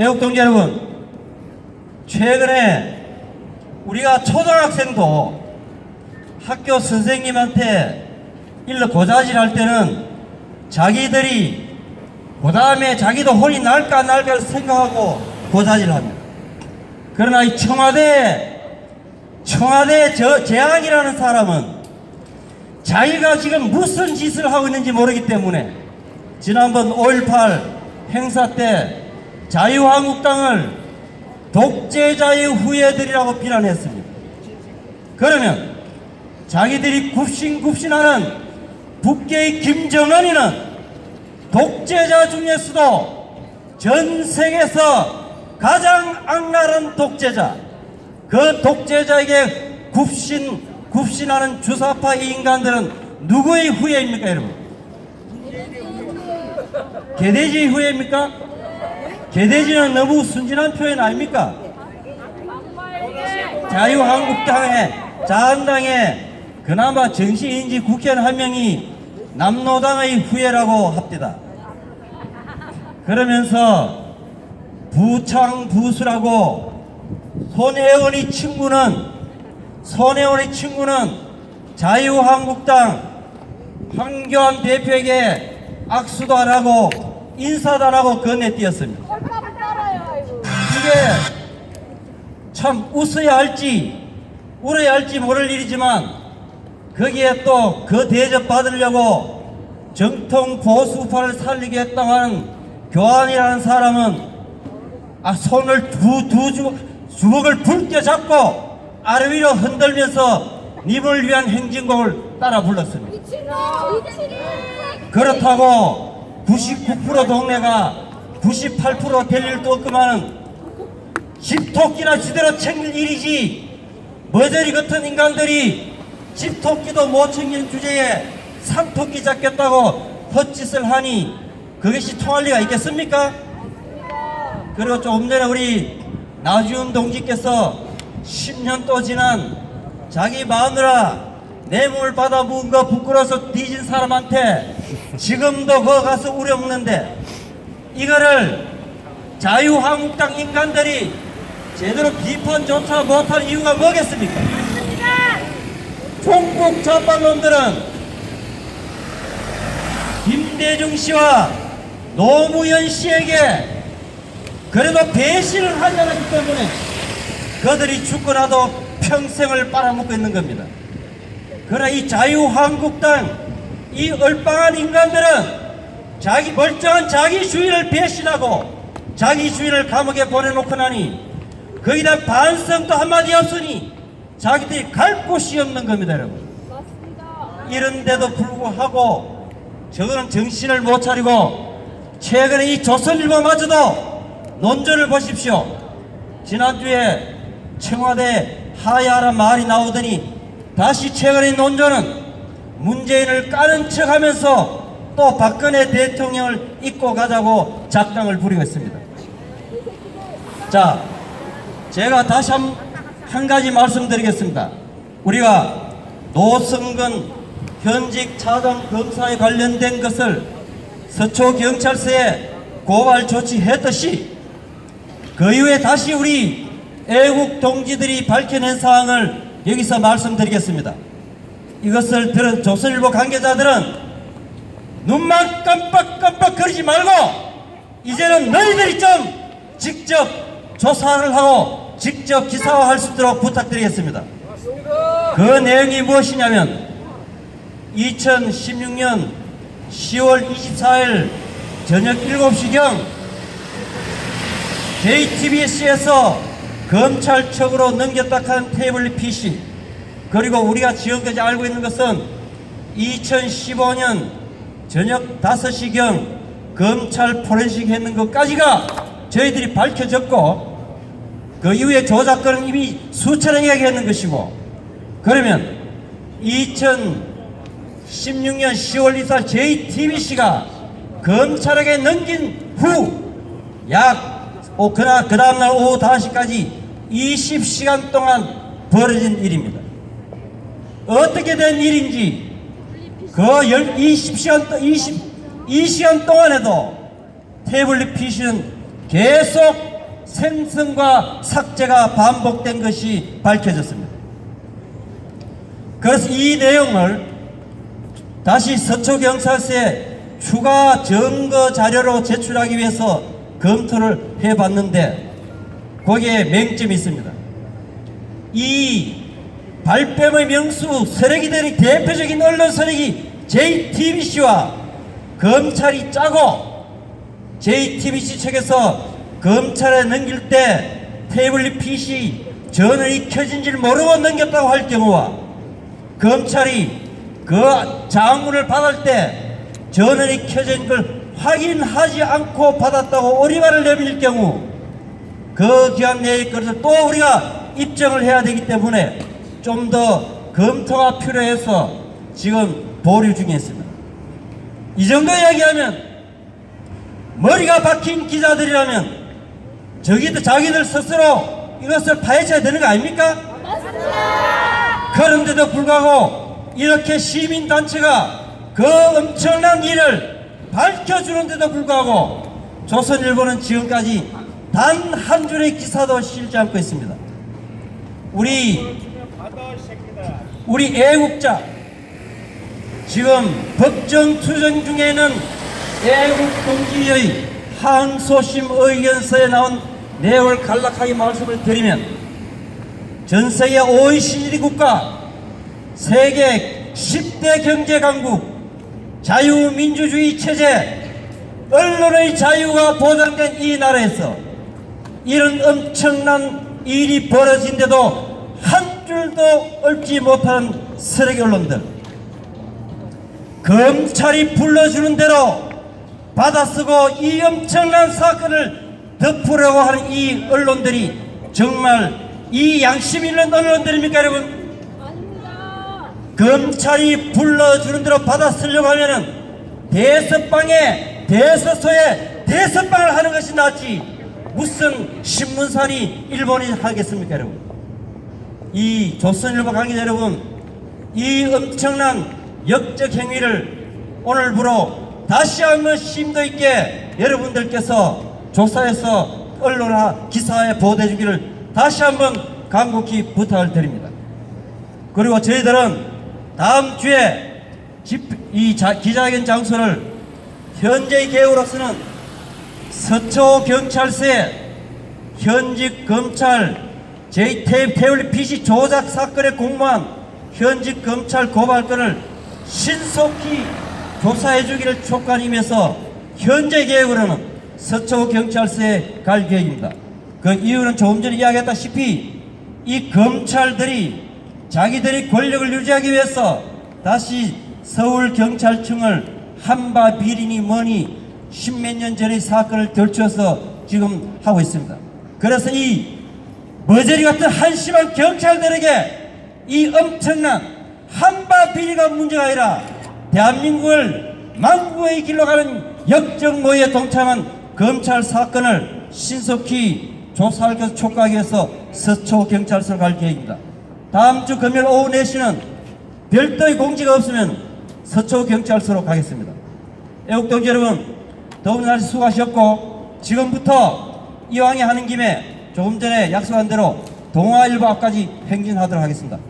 애국동지 여러분, 최근에 우리가 초등학생도 학교 선생님한테 일러 고자질 할 때는 자기들이 그 다음에 자기도 혼이 날까 날까 생각하고 고자질 합니다. 그러나 이 청와대, 청와대 저 재앙이라는 사람은 자기가 지금 무슨 짓을 하고 있는지 모르기 때문에 지난번 5.18 행사 때 자유한국당을 독재자의 후예들이라고 비난했습니다. 그러면 자기들이 굽신굽신하는 북계의 김정은이는 독재자 중에서도 전 세계에서 가장 악랄한 독재자 그 독재자에게 굽신 굽신하는 주사파 이 인간들은 누구의 후예입니까 여러분? 개돼지의 후예입니까? 개돼지는 너무 순진한 표현 아닙니까? 자유한국당의 자한당의 그나마 정치인지 국회의원 한 명이 남노당의 후예라고 합디다. 그러면서 부창부수라고 손혜원의 친구는 손혜원의 친구는 자유한국당 황교안 대표에게 악수도 안 하고 하고 건네뛰었습니다. 이게 참 웃어야 할지 울어야 할지 모를 일이지만 거기에 또 그 대접 받으려고 정통 보수파를 살리겠다고 하는 교환이라는 사람은 아 손을 두, 두 주, 주먹을 붉게 잡고 아래 위로 흔들면서 님을 위한 행진곡을 따라 불렀습니다. 그렇다고 99% 동네가 98%될 일도 없구만은 집토끼나 지대로 챙길 일이지 머저리 같은 인간들이 집토끼도 못 챙기는 주제에 산토끼 잡겠다고 헛짓을 하니 그것이 통할 리가 있겠습니까? 그리고 조금 전에 우리 나주훈 동지께서 10년 또 지난 자기 마누라 내 몸을 받아 부은 거 부끄러워서 뒤진 사람한테 지금도 거 가서 우려 먹는데 이거를 자유한국당 인간들이 제대로 비판조차 못할 이유가 뭐겠습니까? 종북 좌빨놈들은 김대중 씨와 노무현 씨에게 그래도 배신을 않았기 때문에 그들이 죽고 나도 평생을 빨아먹고 있는 겁니다. 그러나 이 자유한국당 이 얼빵한 인간들은 자기 멀쩡한 자기 주인을 배신하고 자기 주인을 감옥에 보내놓고 나니 거기다 반성도 한마디 없으니 자기들이 갈 곳이 없는 겁니다 여러분 맞습니다. 이런데도 불구하고 저거는 정신을 못 차리고 최근에 이 조선일보마저도 논조를 보십시오. 지난주에 청와대 하야라는 말이 나오더니 다시 최근의 논조는 문재인을 까는 척하면서 또 박근혜 대통령을 잊고 가자고 작당을 부리고 있습니다. 자, 제가 다시 한, 한 가지 말씀드리겠습니다. 우리가 노승근 현직 차장 검사에 관련된 것을 서초경찰서에 고발 조치했듯이 그 이후에 다시 우리 애국 동지들이 밝혀낸 사항을 여기서 말씀드리겠습니다. 이것을 들은 조선일보 관계자들은 눈만 깜빡깜빡 거리지 말고 이제는 너희들이 좀 직접 조사를 하고 직접 기사화할 수 있도록 부탁드리겠습니다. 그 내용이 무엇이냐면 2016년 10월 24일 저녁 7시경 JTBC에서 검찰 측으로 넘겼다 한 태블릿 PC 그리고 우리가 지금까지 알고 있는 것은 2015년 저녁 5시경 검찰 포렌식 했는 것까지가 저희들이 밝혀졌고 그 이후에 조작권은 이미 수천에 얘기했는 것이고 그러면 2016년 10월 24일 JTBC가 검찰에게 넘긴 후약 오, 그나, 그 다음날 오후 5시까지 20시간 동안 벌어진 일입니다. 어떻게 된 일인지 그 20시간, 20, 2시간 동안에도 태블릿 PC는 계속 생성과 삭제가 반복된 것이 밝혀졌습니다. 그래서 이 내용을 다시 서초경찰서에 추가 증거 자료로 제출하기 위해서 검토를 해봤는데 거기에 맹점이 있습니다. 이 발뺌의 명수 세력이들의 대표적인 언론 세력이 JTBC와 검찰이 짜고 JTBC 측에서 검찰에 넘길 때 태블릿 PC 전원이 켜진지를 모르고 넘겼다고 할 경우와 검찰이 그 장문을 받을 때 전원이 켜진 걸 확인하지 않고 받았다고 오리발을 내밀 경우 그 기한 내의 것을 또 우리가 입증을 해야 되기 때문에 좀 더 검토가 필요해서 지금 보류 중에 있습니다. 이 정도 이야기하면 머리가 박힌 기자들이라면 저기들 자기들 스스로 이것을 파헤쳐야 되는 거 아닙니까? 그런데도 불구하고 이렇게 시민단체가 그 엄청난 일을 밝혀주는데도 불구하고 조선일보는 지금까지 단 한 줄의 기사도 실지 않고 있습니다. 우리 우리 애국자 지금 법정 투쟁 중에는 애국 동지의 항소심 의견서에 나온 내용을 간략하게 말씀을 드리면 전 세계 OECD 국가 세계 10대 경제 강국 자유민주주의 체제 언론의 자유가 보장된 이 나라에서 이런 엄청난 일이 벌어진데도 한 줄도 얽지 못한 쓰레기 언론들 검찰이 불러주는 대로 받아쓰고 이 엄청난 사건을 덮으려고 하는 이 언론들이 정말 이 양심 있는 언론들입니까 여러분? 검찰이 불러주는 대로 받아쓰려고 하면은 대서방에 대서소에 대서방을 하는 것이 낫지 무슨 신문사니 일본이 하겠습니까 여러분 이 조선일보 관계자 여러분 이 엄청난 역적 행위를 오늘부로 다시 한번 심도 있게 여러분들께서 조사해서 언론화 기사에 보도해 주기를 다시 한번 간곡히 부탁을 드립니다. 그리고 저희들은 다음 주에 집, 이 자- 기자회견 장소를 현재의 계획으로서는 서초 경찰서에 현직 검찰 JTF 태블릿 PC 조작 사건에 공모한 현직 검찰 고발건을 신속히 조사해 주기를 촉구하면서 현재 계획으로는 서초 경찰서에 갈 계획입니다. 그 이유는 조금 전에 이야기했다시피 이 검찰들이 자기들이 권력을 유지하기 위해서 다시 서울 경찰청을 한바 비리니 뭐니 십몇 년 전의 사건을 덜쳐서 지금 하고 있습니다. 그래서 이 머저리 같은 한심한 경찰들에게 이 엄청난 한바 비리가 문제가 아니라 대한민국을 망국의 길로 가는 역정모에 동참한 검찰 사건을 신속히 조사할 것을 촉구하기 위해서 서초 경찰서로 갈 계획입니다. 다음 주 금요일 오후 4시는 별도의 공지가 없으면 서초 경찰서로 가겠습니다. 애국동지 여러분, 더운 날씨 수고하셨고 지금부터 이왕에 하는 김에 조금 전에 약속한 대로 동아일보 앞까지 행진하도록 하겠습니다.